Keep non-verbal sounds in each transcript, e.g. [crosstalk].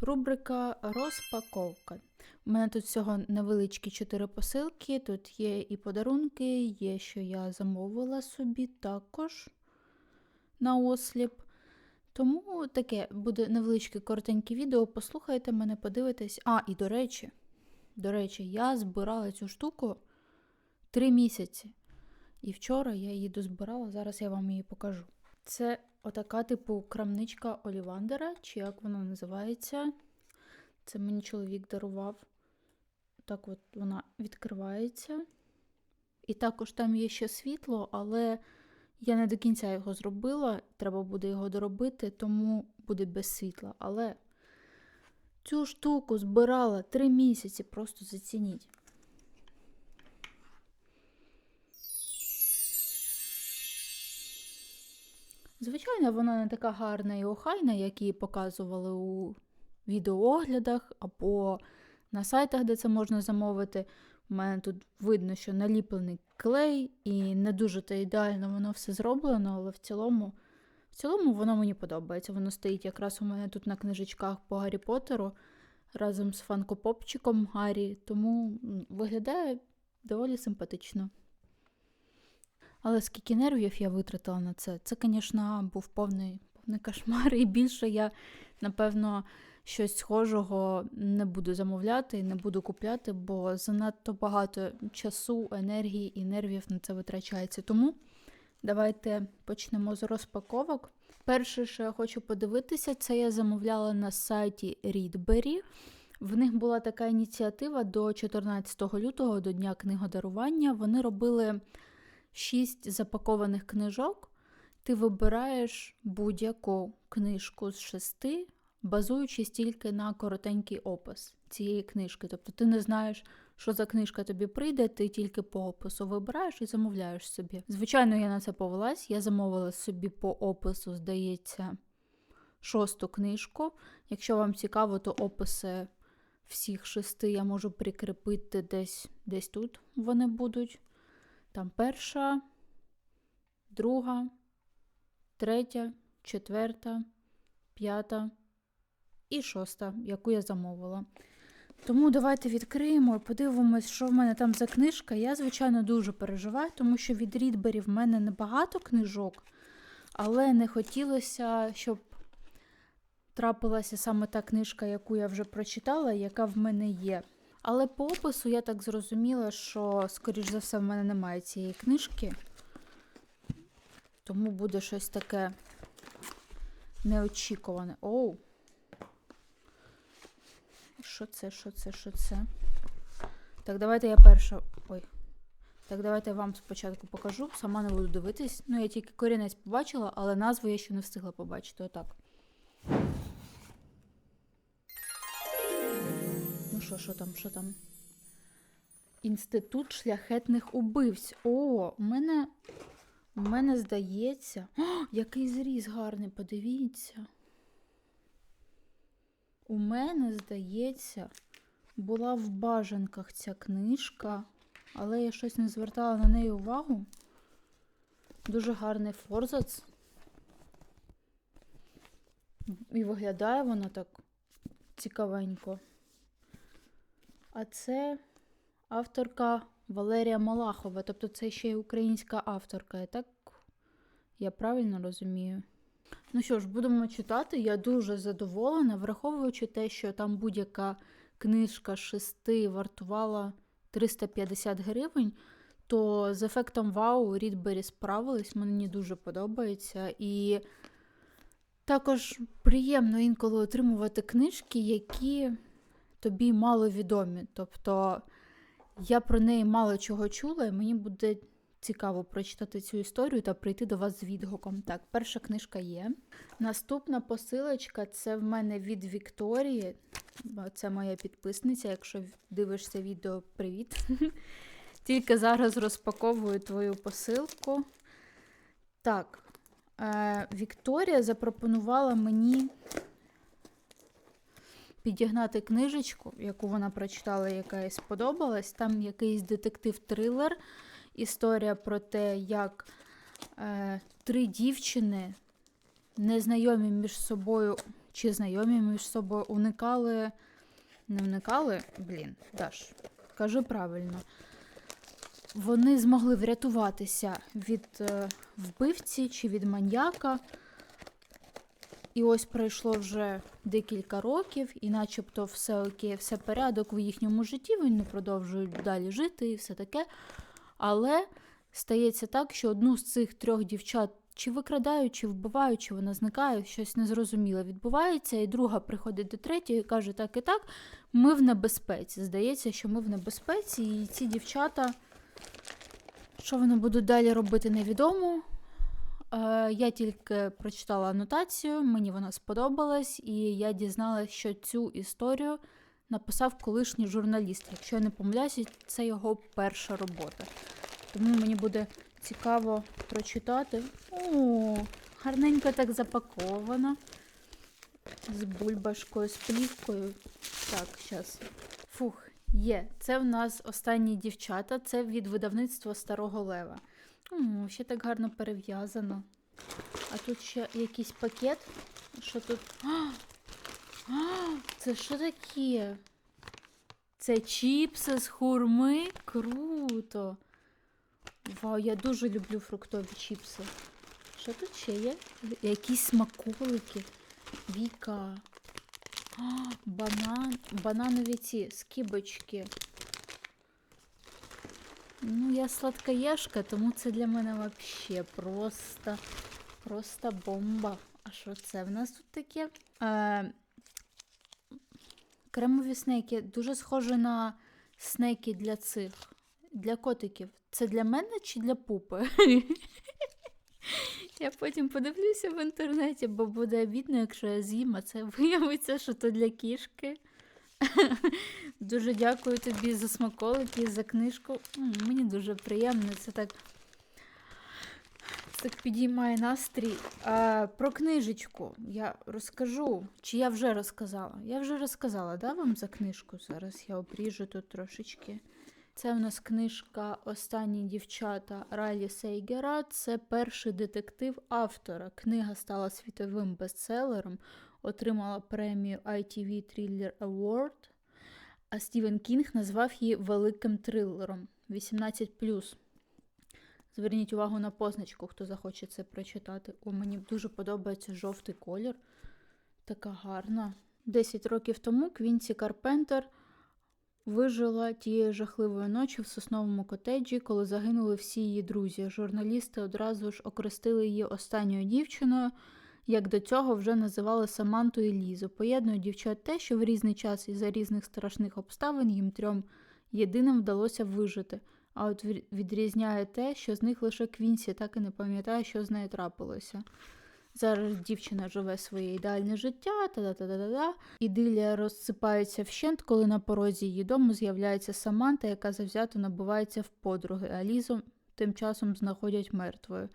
Рубрика розпаковка. У мене тут всього невеличкі чотири посилки. Тут є і подарунки, є, що я замовила собі також на осліп. Тому таке буде невеличке коротеньке відео. Послухайте мене, подивитесь. А, і до речі, до речі, я збирала цю штуку три місяці. І вчора я її дозбирала, зараз я вам її покажу. Це отака, типу, крамничка Олівандера, чи як вона називається. Це мені чоловік дарував. Так от вона відкривається. І також там є ще світло, але я не до кінця його зробила. Треба буде його доробити, тому буде без світла. Але цю штуку збирала три місяці, просто зацініть. Звичайно, вона не така гарна і охайна, як її показували у відеооглядах або на сайтах, де це можна замовити. У мене тут видно, що наліплений клей, і не дуже то ідеально воно все зроблено, але в цілому, в цілому воно мені подобається. Воно стоїть якраз у мене тут на книжечках по Гаррі Поттеру разом з фанкопопчиком Гаррі, тому виглядає доволі симпатично. Але скільки нервів я витратила на це, це, звісно, був повний, повний кошмар, і більше я, напевно, щось схожого не буду замовляти і не буду купляти, бо занадто багато часу, енергії і нервів на це витрачається. Тому давайте почнемо з розпаковок. Перше, що я хочу подивитися, це я замовляла на сайті Readberry. В них була така ініціатива до 14 лютого, до Дня книгодарування. Вони робили шість запакованих книжок. Ти вибираєш будь-яку книжку з шести, базуючись тільки на коротенький опис цієї книжки. Тобто ти не знаєш, що за книжка тобі прийде, ти тільки по опису вибираєш і замовляєш собі. Звичайно, я на це повелась. Я замовила собі по опису, здається, шосту книжку. Якщо вам цікаво, то описи всіх шести я можу прикріпити десь, десь тут. Вони будуть. Там перша, друга, третя, четверта, п'ята і шоста, яку я замовила. Тому давайте відкриємо і подивимось, що в мене там за книжка. Я, звичайно, дуже переживаю, тому що від Рідбері в мене небагато книжок, але не хотілося, щоб трапилася саме та книжка, яку я вже прочитала, яка в мене є. Але по опису я так зрозуміла, що, скоріш за все, в мене немає цієї книжки. Тому буде щось таке неочікуване. Оу. Що це, що це, що це? Так, давайте я перша. Ой. Так, давайте я вам спочатку покажу. Сама не буду дивитись. Ну, я тільки корінець побачила, але назву я ще не встигла побачити. Отак. Що, що там, що там? Інститут шляхетних убивць. О, у мене. Мене здається. О, який зріз гарний, подивіться. У мене, здається, була в бажанках ця книжка, але я щось не звертала на неї увагу. Дуже гарний форзац. І виглядає воно так цікавенько. А це авторка Валерія Малахова. Тобто це ще й українська авторка. Я так я правильно розумію. Ну що ж, будемо читати. Я дуже задоволена, враховуючи те, що там будь-яка книжка шести вартувала 350 гривень, то з ефектом вау Рідбері справились, мені дуже подобається. І також приємно інколи отримувати книжки, які тобі мало відомі. Тобто я про неї мало чого чула, і мені буде цікаво прочитати цю історію та прийти до вас з відгуком. Так, перша книжка є. Наступна посилочка це в мене від Вікторії. Це моя підписниця. Якщо дивишся відео, привіт. [laughs] Тільки зараз розпаковую твою посилку. Так, е, Вікторія запропонувала мені підігнати книжечку, яку вона прочитала, яка їй сподобалась. Там якийсь детектив-трилер. Історія про те, як е, три дівчини, незнайомі між собою чи знайомі між собою уникали. Не уникали, блін, Даш, кажи правильно. Вони змогли врятуватися від е, вбивці чи від маньяка. І ось пройшло вже декілька років, і начебто все окей, все порядок в їхньому житті, вони продовжують далі жити і все таке. Але стається так, що одну з цих трьох дівчат чи викрадають, чи вбивають, чи вона зникає, щось незрозуміле відбувається, і друга приходить до третьої і каже, так і так, ми в небезпеці. Здається, що ми в небезпеці, і ці дівчата, що вони будуть далі робити, невідомо. Е, Я тільки прочитала анотацію, мені вона сподобалась, і я дізналася, що цю історію написав колишній журналіст. Якщо я не помиляюся, це його перша робота. Тому мені буде цікаво прочитати. О, гарненько так запаковано. З бульбашкою, з плівкою. Так, зараз. Фух, є. Це в нас останні дівчата. Це від видавництва Старого Лева. О, ще так гарно перев'язано. А тут ще якийсь пакет. Що тут? А, [gasps] а, це що таке? Це чіпси з хурми? Круто. Вау, я дуже люблю фруктові чіпси. Що тут ще є? Якісь смаколики. Віка. А, [gasps] банан. Бананові ці скибочки. Ну, я сладкоєшка, тому це для мене вообще просто, просто бомба. А що це в нас тут таке? Е, кремові снеки. Дуже схоже на снеки для цих, для котиків. Це для мене чи для пупи? [laughs] Я потім подивлюся в інтернеті, бо буде обідно, якщо я з'їм, а це [laughs] виявиться, що то для кішки. Дуже дякую тобі за смаколики, за книжку. Мені дуже приємно, це так, так підіймає настрій. А, про книжечку я розкажу. Чи я вже розказала? Я вже розказала, да, вам за книжку? Зараз я обріжу тут трошечки. Це в нас книжка Останні дівчата Райлі Сейгера. Це перший детектив автора. Книга стала світовим бестселером, отримала премію ITV Thriller Award, а Стівен Кінг назвав її великим трилером 18+. Зверніть увагу на позначку, хто захоче це прочитати. О, мені дуже подобається жовтий колір. Така гарна. Десять років тому Квінсі Карпентер вижила тієї жахливої ночі в сосновому котеджі, коли загинули всі її друзі. Журналісти одразу ж окрестили її останньою дівчиною, як до цього вже називали Саманту і Лізу. Поєднують дівчат те, що в різний час і за різних страшних обставин їм трьом єдиним вдалося вижити. А от відрізняє те, що з них лише Квінсі так і не пам'ятає, що з нею трапилося. Зараз дівчина живе своє ідеальне життя, та-да-та-да-да. Ідилія розсипається вщент, коли на порозі її дому з'являється Саманта, яка завзято набувається в подруги, а Лізу тим часом знаходять мертвою.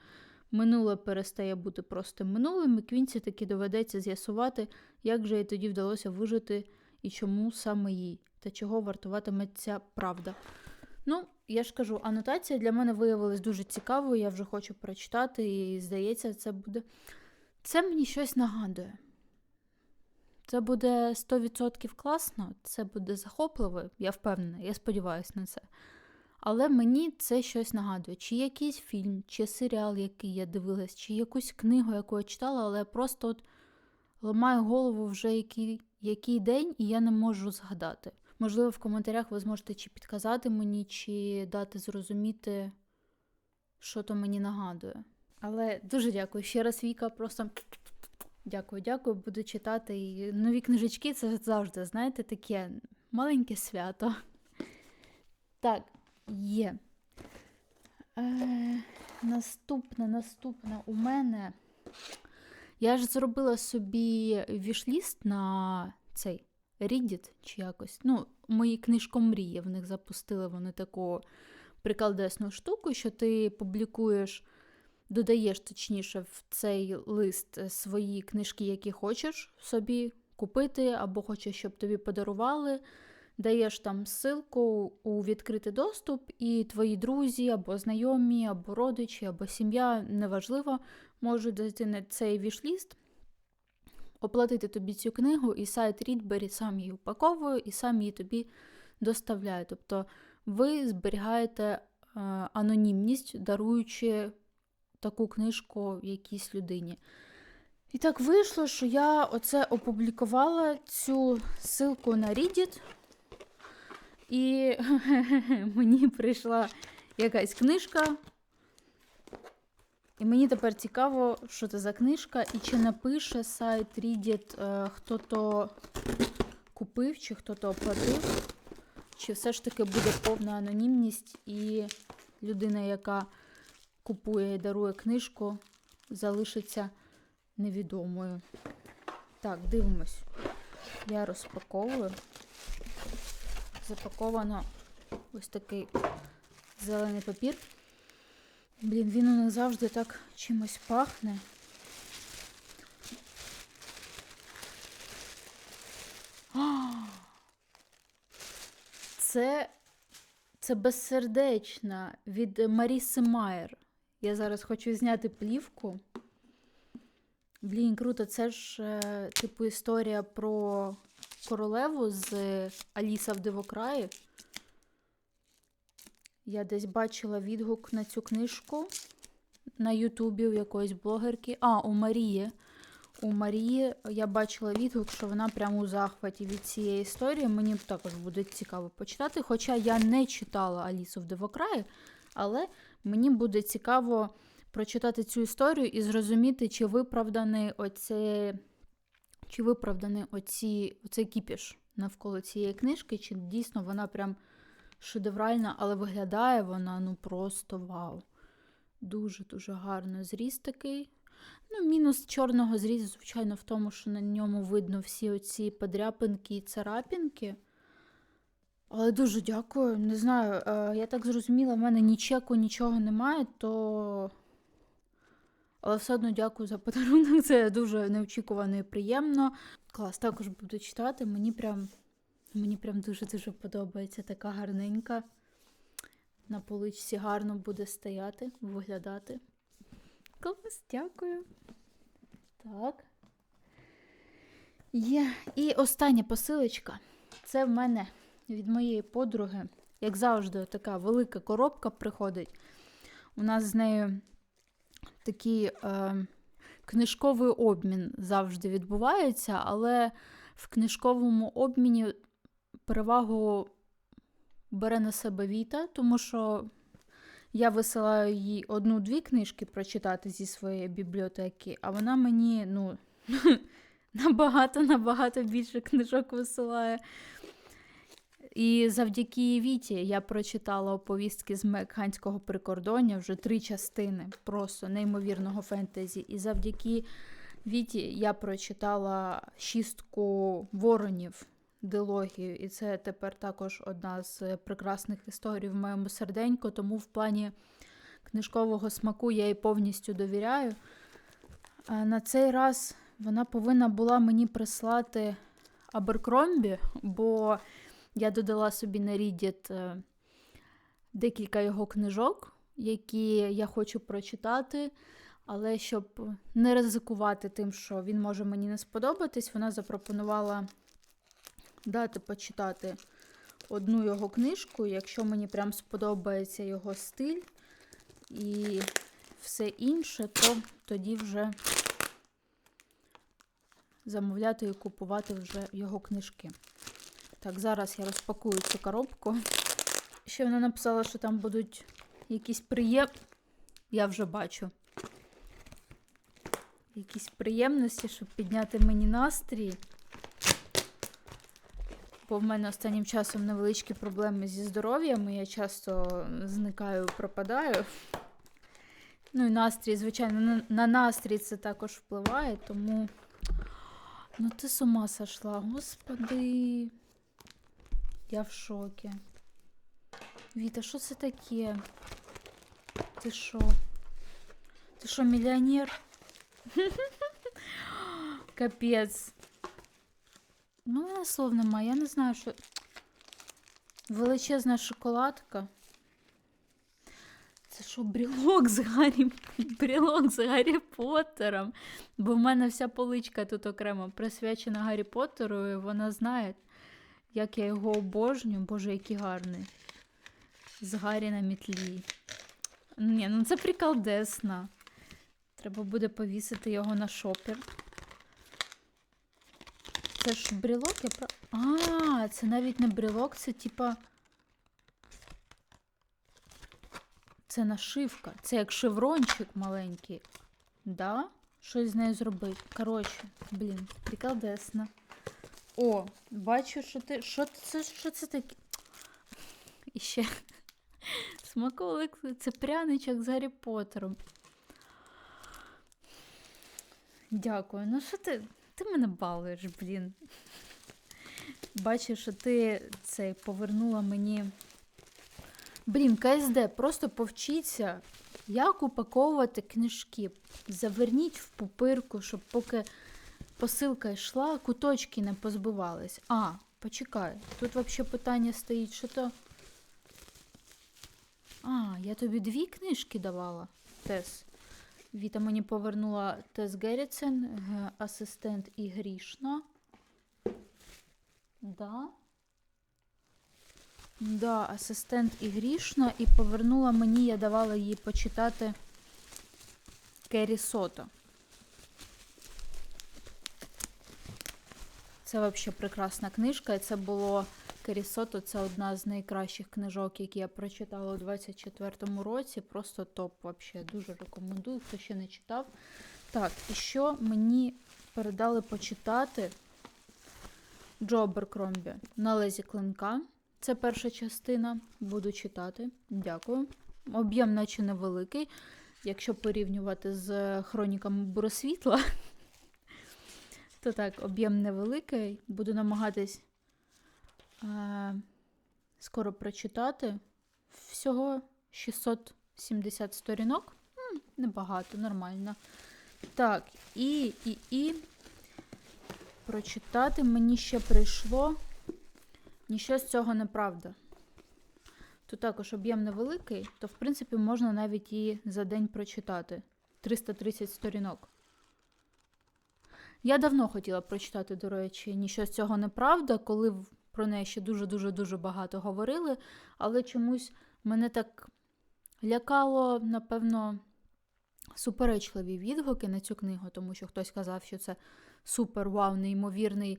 Минуле перестає бути просто минулим, і Квінсі таки доведеться з'ясувати, як же їй тоді вдалося вижити і чому саме їй, та чого вартуватиме ця правда. Ну, я ж кажу, анотація для мене виявилась дуже цікавою, я вже хочу прочитати, і здається, це буде. Це мені щось нагадує. Це буде 100% класно, це буде захопливо, я впевнена, я сподіваюся на це. Але мені це щось нагадує. Чи якийсь фільм, чи серіал, який я дивилась, чи якусь книгу, яку я читала, але я просто от ламаю голову вже який, який день, і я не можу згадати. Можливо, в коментарях ви зможете чи підказати мені, чи дати зрозуміти, що то мені нагадує. Але дуже дякую. Ще раз Віка, просто дякую, дякую, буду читати. І нові книжечки це завжди, знаєте, таке маленьке свято. Так, є. Е, наступне, наступне у мене. Я ж зробила собі вішліст на цей Reddit чи якось. Ну, мої книжкомрії в них запустили вони таку приколдесну штуку, що ти публікуєш, додаєш точніше в цей лист свої книжки, які хочеш собі купити, або хочеш, щоб тобі подарували. Даєш там ссылку у відкритий доступ, і твої друзі, або знайомі, або родичі, або сім'я, неважливо, можуть зайти на цей вішліст, оплатити тобі цю книгу, і сайт Рідбері сам її упаковує і сам її тобі доставляє. Тобто ви зберігаєте е, анонімність, даруючи таку книжку якійсь людині. І так вийшло, що я оце опублікувала цю ссылку на Reddit, і [laughs] мені прийшла якась книжка. І мені тепер цікаво, що це за книжка, і чи напише сайт Reddit, е, хто то купив, чи хто то оплатив, чи все ж таки буде повна анонімність, і людина, яка купує і дарує книжку, залишиться невідомою. Так, дивимось. Я розпаковую. Запаковано ось такий зелений папір. Блін, він у них завжди так чимось пахне. Це, це безсердечна від Маріси Майер. Я зараз хочу зняти плівку. Блін, круто, це ж, е, типу, історія про королеву з Аліса в Дивокраї. Я десь бачила відгук на цю книжку на Ютубі у якоїсь блогерки. А, у Марії. У Марії я бачила відгук, що вона прямо у захваті від цієї історії. Мені також буде цікаво почитати. Хоча я не читала Алісу в Дивокраї, але мені буде цікаво прочитати цю історію і зрозуміти, чи виправданий оце, чи виправданий оці, оцей кіпіш навколо цієї книжки, чи дійсно вона прям шедевральна, але виглядає вона ну просто вау. Дуже-дуже гарно. Зріз такий. Ну, мінус чорного зрізу, звичайно, в тому, що на ньому видно всі оці подряпинки і царапінки. Але дуже дякую. Не знаю, е, я так зрозуміла, в мене ні чеку, нічого немає, то. Але все одно дякую за подарунок. Це дуже неочікувано і приємно. Клас, також буду читати. Мені прям мені прям дуже-дуже подобається така гарненька. На поличці гарно буде стояти, виглядати. Клас, дякую. Так. Є. І остання посилочка. Це в мене від моєї подруги. Як завжди, така велика коробка приходить. У нас з нею такий е, книжковий обмін завжди відбувається, але в книжковому обміні перевагу бере на себе Віта, тому що я висилаю їй одну-дві книжки прочитати зі своєї бібліотеки, а вона мені, ну, [laughs] набагато-набагато більше книжок висилає. І завдяки Віті я прочитала оповістки з Мекханського прикордоння вже три частини просто неймовірного фентезі. І завдяки Віті я прочитала шістку воронів дилогію. І це тепер також одна з прекрасних історій в моєму серденьку, тому в плані книжкового смаку я їй повністю довіряю. На цей раз вона повинна була мені прислати Аберкромбі, бо я додала собі на Reddit е, декілька його книжок, які я хочу прочитати. Але щоб не ризикувати тим, що він може мені не сподобатись, вона запропонувала дати почитати одну його книжку, якщо мені прям сподобається його стиль і все інше, то тоді вже замовляти і купувати вже його книжки. Так, зараз я розпакую цю коробку. Ще вона написала, що там будуть якісь приєм... Я вже бачу. Якісь приємності, щоб підняти мені настрій. Бо в мене останнім часом невеличкі проблеми зі здоров'ям, і я часто зникаю, пропадаю. Ну і настрій, звичайно, на, на настрій це також впливає, тому. Ну, ти з ума сошла, господи. Я в шокі. Віта, що це таке? Ти що? Ти що, мільйонер? [laughs] Капець. Ну, мене слов немає. Я не знаю, що. Величезна шоколадка. Це що, брілок з Гаррі, [laughs] брілок з Гаррі Поттером? Бо в мене вся поличка тут окремо присвячена Гаррі Поттеру, і вона знає, як я його обожнюю. Боже, який гарний. З Гаррі на мітлі. Ні, ну це приколдесно. Треба буде повісити його на шопер. Це ж брілок, я про. А, це навіть не брілок, це типа. Це нашивка. Це як шеврончик маленький. Да? Щось з нею зробити. Коротше, блін, приколдесно. О, бачу, що ти. Що це, що це таке? І ще смаколик, це пряничок з Гаррі Поттером. Дякую. Ну що ти? Ти мене балуєш, блін. Бачу, що ти цей повернула мені. Блін, КСД, просто повчіться, як упаковувати книжки. Заверніть в пупирку, щоб поки посилка йшла, куточки не позбивались. А, почекай, тут взагалі питання стоїть, що то. А, я тобі дві книжки давала, Тес. Віта мені повернула Тес Герріцен, асистент і грішна. Да. Да, асистент і грішна, і повернула мені, я давала їй почитати Керрі Сото. Це взагалі прекрасна книжка, це було Керрі Сото, це одна з найкращих книжок, які я прочитала у 24-му році. Просто топ взагалі. Дуже рекомендую, хто ще не читав. Так, і що мені передали почитати Джо Аберкромбі на лезі клинка. Це перша частина. Буду читати. Дякую. Об'єм, наче невеликий. Якщо порівнювати з хроніками Буросвітла, то так, об'єм невеликий. Буду намагатись е- скоро прочитати. Всього 670 сторінок. М, небагато, нормально. Так, і, і, і прочитати мені ще прийшло. Ніщо з цього не правда. Тут також об'єм невеликий, то, в принципі, можна навіть її за день прочитати. 330 сторінок. Я давно хотіла прочитати, до речі, ніщо з цього не правда, коли про неї ще дуже-дуже дуже багато говорили, але чомусь мене так лякало, напевно, суперечливі відгуки на цю книгу, тому що хтось казав, що це супер вау, неймовірний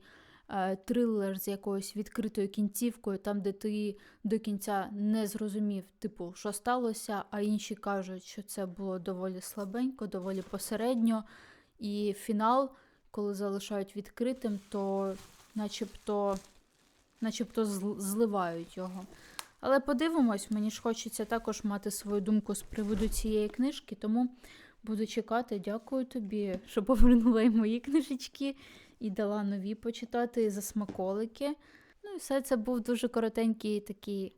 е, трилер з якоюсь відкритою кінцівкою, там, де ти до кінця не зрозумів, типу, що сталося, а інші кажуть, що це було доволі слабенько, доволі посередньо. І фінал, коли залишають відкритим, то начебто, начебто зливають його. Але подивимось, мені ж хочеться також мати свою думку з приводу цієї книжки, тому буду чекати. Дякую тобі, що повернула і мої книжечки і дала нові почитати за смаколики. Ну і все це був дуже коротенький такий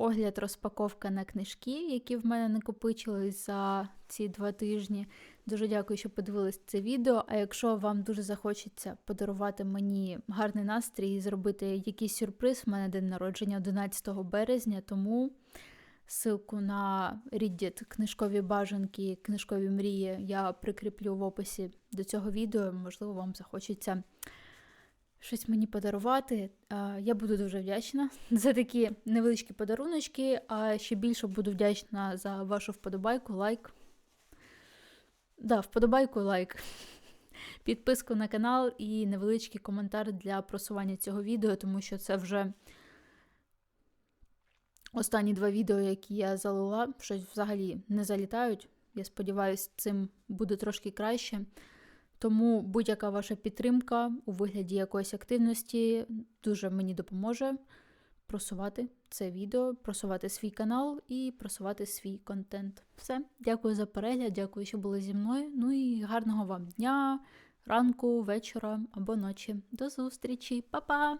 огляд, розпаковка на книжки, які в мене накопичились за ці два тижні. Дуже дякую, що подивились це відео. А якщо вам дуже захочеться подарувати мені гарний настрій і зробити якийсь сюрприз, в мене день народження 11 березня, тому ссылку на Reddit книжкові бажанки, книжкові мрії я прикріплю в описі до цього відео. Можливо, вам захочеться щось мені подарувати. Я буду дуже вдячна [laughs] за такі невеличкі подаруночки, а ще більше буду вдячна за вашу вподобайку, лайк. Да, вподобайку, лайк. [laughs] Підписку на канал і невеличкий коментар для просування цього відео, тому що це вже останні два відео, які я залила, щось взагалі не залітають. Я сподіваюся, цим буде трошки краще. Тому будь-яка ваша підтримка у вигляді якоїсь активності дуже мені допоможе просувати це відео, просувати свій канал і просувати свій контент. Все, дякую за перегляд, дякую, що були зі мною. Ну і гарного вам дня, ранку, вечора або ночі. До зустрічі, Па-па!